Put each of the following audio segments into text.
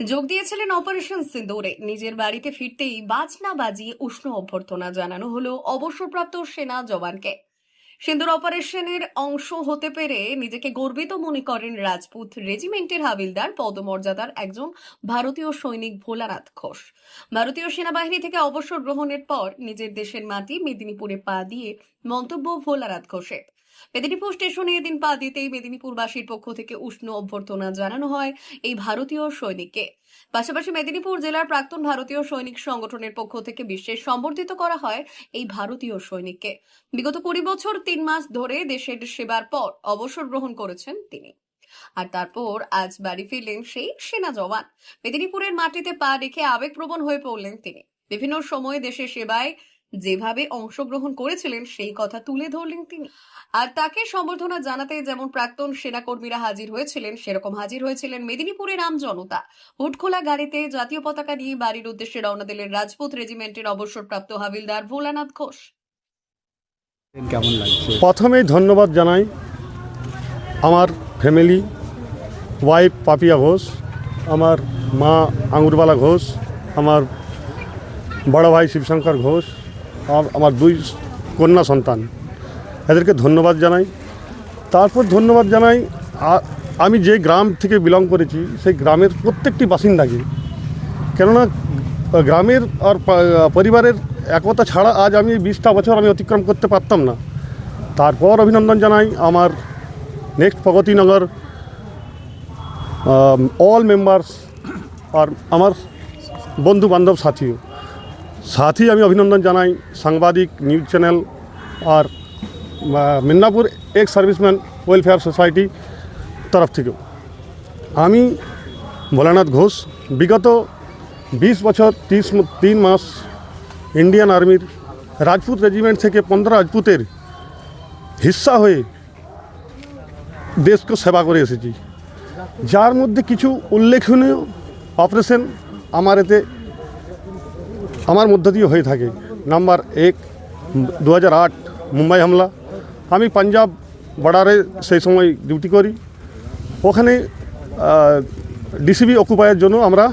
যোগ দিয়েছিলেন অপারেশন সিন্দুরে। নিজের বাড়িতে ফিরতেই বাজনা বাজিয়ে উষ্ণ অভ্যর্থনা জানানো হলো অবসরপ্রাপ্ত সেনা জওয়ানকে। সিন্দুর অপারেশনের অংশ হতে পেরে নিজেকে গর্বিত মনে করেন রাজপুত রেজিমেন্টের হাবিলদার, পদমর্যাদার একজন ভারতীয় সৈনিক ভোলানাথ ঘোষ। ভারতীয় সেনাবাহিনী থেকে অবসর গ্রহণের পর নিজের দেশের মাটি মেদিনীপুরে পা দিয়ে মন্তব্য ভোলানাথ ঘোষের। মেদিনীপুর স্টেশনে এদিন পা দিতেই মেদিনীপুরবাসীর পক্ষ থেকে উষ্ণ অভ্যর্থনা জানানো হয় এই ভারতীয় সৈনিককে। পাশাপাশি মেদিনীপুর জেলার প্রাক্তন ভারতীয় সৈনিক সংগঠনের পক্ষ থেকে বিশেষ সম্বর্ধিত করা হয় এই ভারতীয় সৈনিককে। বিগত কুড়ি বছর, তিন মাস ধরে দেশের সেবার পর অবসর গ্রহণ করেছেন তিনি। আর তারপর আজ বাড়ি ফিরলেন সেই সেনা জওয়ান। মেদিনীপুরের মাটিতে পা রেখে আবেগপ্রবণ হয়ে পড়লেন তিনি। বিভিন্ন সময়ে দেশের সেবায় যেভাবে অংশগ্রহণ করেছিলেন সেই কথা তুলে ধরলেন তিনি। আর তাকে সম্বর্ধনা জানাতে যেমন প্রাক্তন সেনাকর্মীরা হাজির হয়েছিলেন সেরকম হাজির হয়েছিলেন মেদিনীপুরের আম জনতা। হুটখোলা গাড়িতে জাতীয় পতাকা নিয়ে বাড়ির উদ্দেশ্যে রওনা দিলেন রাজপুত রেজিমেন্টের অবসরপ্রাপ্ত হাবিলদার ভোলানাথ ঘোষ। কেমন লাগছে? প্রথমেই ধন্যবাদ জানাই আমার ফ্যামিলি ওয়াইফ পাপিয়া ঘোষ আমার মা আঙুরবালা ঘোষ আমার বড় ভাই শিবশঙ্কর ঘোষ আমার দুই কন্যা সন্তান। এদেরকে ধন্যবাদ জানাই। তারপর ধন্যবাদ জানাই আমি যে গ্রাম থেকে বিলং করেছি, সেই গ্রামের প্রত্যেকটি বাসিন্দাকে। কেননা, গ্রামের আর পরিবারের একতা ছাড়া আজ আমি বিশটা বছর আমি অতিক্রম করতে পারতাম না। তারপর অভিনন্দন জানাই আমার নেক্সট প্রগতিনগর অল মেম্বার্স আর আমার বন্ধু বান্ধব সাথীও। সাথী আমি অভিনন্দন জানাই, সাংবাদিক, নিউজ চ্যানেল আর Midnapore ex serviceman, welfare society তরফ থেকেও। আমি ভোলানাথ ঘোষ, বিগত বিশ বছর, তিরিশ, তিন মাস ইন্ডিয়ান আর্মির রাজপুত রেজিমেন্ট থেকে পনেরো রাজপুতের হিস্সা হয়ে দেশকে সেবা করে এসেছি। যার মধ্যে কিছু উল্লেখনীয় অপারেশন আমার এতে আমার মধ্য দিয়ে হয়ে থাকে। নাম্বার এক দু মুম্বাই হামলা। আমি পাঞ্জাব বর্ডারে সেই সময় ডিউটি করি। ওখানে ডিসিবি অকুপায়ের জন্য আমরা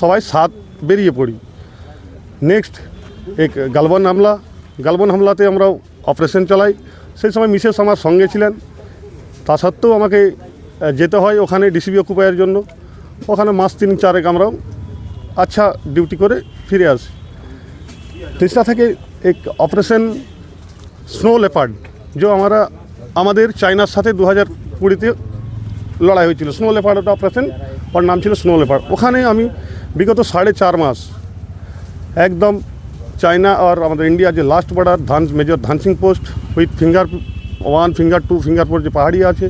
সবাই সাত বেরিয়ে পড়ি। নেক্সট এক গালবন হামলা। গালবন হামলাতে আমরা অপারেশন চালাই। সেই সময় মিসেস আমার সঙ্গে ছিলেন। তা সত্ত্বেও আমাকে যেতে হয় ওখানে ডিসিবি অকুপায়ের জন্য। ওখানে মাস তিন চারেক আমরাও আচ্ছা ডিউটি করে ফিরে আসি। তিস্তা থেকে এক অপারেশন স্নো লেপার্ড যে আমরা আমাদের চায়নার সাথে দু হাজার কুড়িতে লড়াই হয়েছিল। স্নো লেপার্ড ওটা অপারেশন ওর নাম ছিল স্নো লেপার্ড ওখানে আমি বিগত সাড়ে চার মাস একদম চায়না আর আমাদের ইন্ডিয়া যে last border Dhan major Dhansingh post with finger one finger two finger four যে পাহাড়ি আছে,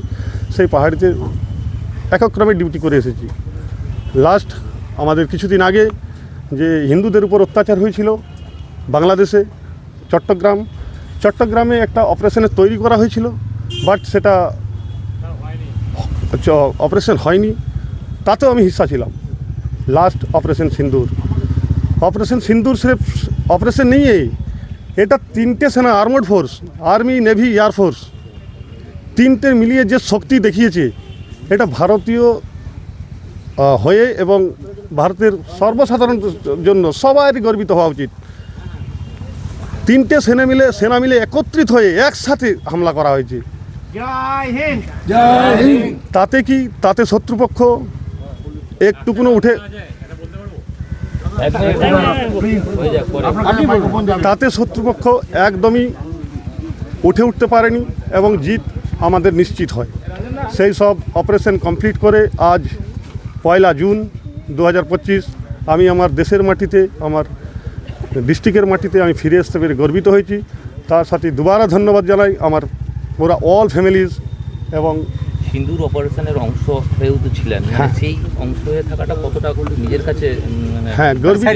সেই পাহাড়িতে একক্রমে ডিউটি করে এসেছি। লাস্ট আমাদের কিছুদিন আগে যে হিন্দুদের উপর অত্যাচার হয়েছিল বাংলাদেশে, চট্টগ্রাম, চট্টগ্রামে একটা অপারেশনের তৈরি করা হয়েছিল, বাট সেটা অপারেশন হয়নি। তাতেও আমি হিস্সা ছিলাম। Last operation Sindoor. Operation Sindoor সির্ফ, operation নেই এটা তিনটে সেনা, armed force, army, navy air force তিনটে মিলিয়ে যে শক্তি দেখিয়েছে, এটা ভারতীয় হয়ে এবং ভারতের সর্বসাধারণ জন্য সবারই গর্বিত হওয়া উচিত। তিনটে সেনা মিলে সেনা মিলে একত্রিত হয়ে একসাথে হামলা করা হয়েছে। তাতে কি তাতে শত্রুপক্ষ একটুকুনো উঠে তাতে শত্রুপক্ষ একদমই উঠে উঠতে পারেনি এবং জিত আমাদের নিশ্চিত হয়। সেই সব অপারেশন কমপ্লিট করে আজ পয়লা জুন দু হাজার পঁচিশ আমি আমার দেশের মাটিতে আমার ডিস্ট্রিক্টের মাটিতে আমি ফিরে আসতে পেরে গর্বিত হয়েছি। তার সাথে দুবারা ধন্যবাদ জানাই আমার পুরা অল ফ্যামিলিজ এবং সিন্দুর অপারেশনের অংশ হয়েও তো ছিলেন। মানে হ্যাঁ। সেই অংশ হয়ে থাকাটা কতটা নিজের কাছে মানে হ্যাঁ গর্বিত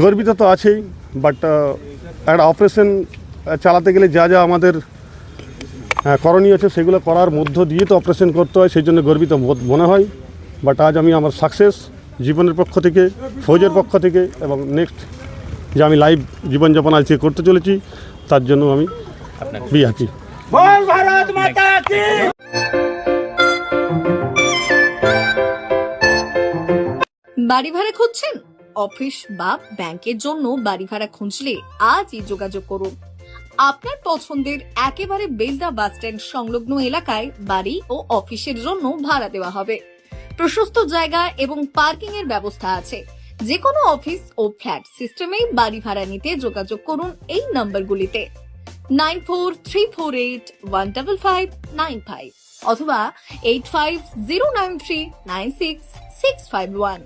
গর্বিত তো আছেই বাট একটা অপারেশন চালাতে গেলে যা যা আমাদের করণীয় আছে সেগুলো করার মধ্য দিয়ে তো অপারেশন করতে হয় সেই জন্য গর্বিত মনে হয়। বাট আজ আমি আমার সাকসেস জীবনের পক্ষ থেকে ফৌজের পক্ষ থেকে এবং নেক্সট যে আমি লাইভ জীবনযাপন আজকে করতে চলেছি তার জন্য আমি বি হ্যাপি বাড়ি ভাড়া খুঁজছেন? অফিস বা ব্যাংকের জন্য বাড়ি ভাড়া খুঁজলে আজই যোগাযোগ করুন। আপনার পছন্দের একেবারে বেলদা বাস স্ট্যান্ড সংলগ্ন এলাকায় বাড়ি ও অফিসের জন্য ভাড়া দেওয়া হবে। প্রশস্ত জায়গা এবং পার্কিং এর ব্যবস্থা আছে। যে কোনো অফিস ও ফ্ল্যাট সিস্টেমে বাড়ি ভাড়া নিতে যোগাযোগ করুন এই নম্বরগুলিতে। Nine four three four eight one double five nine five অথবা eight five zero nine three nine six six five one.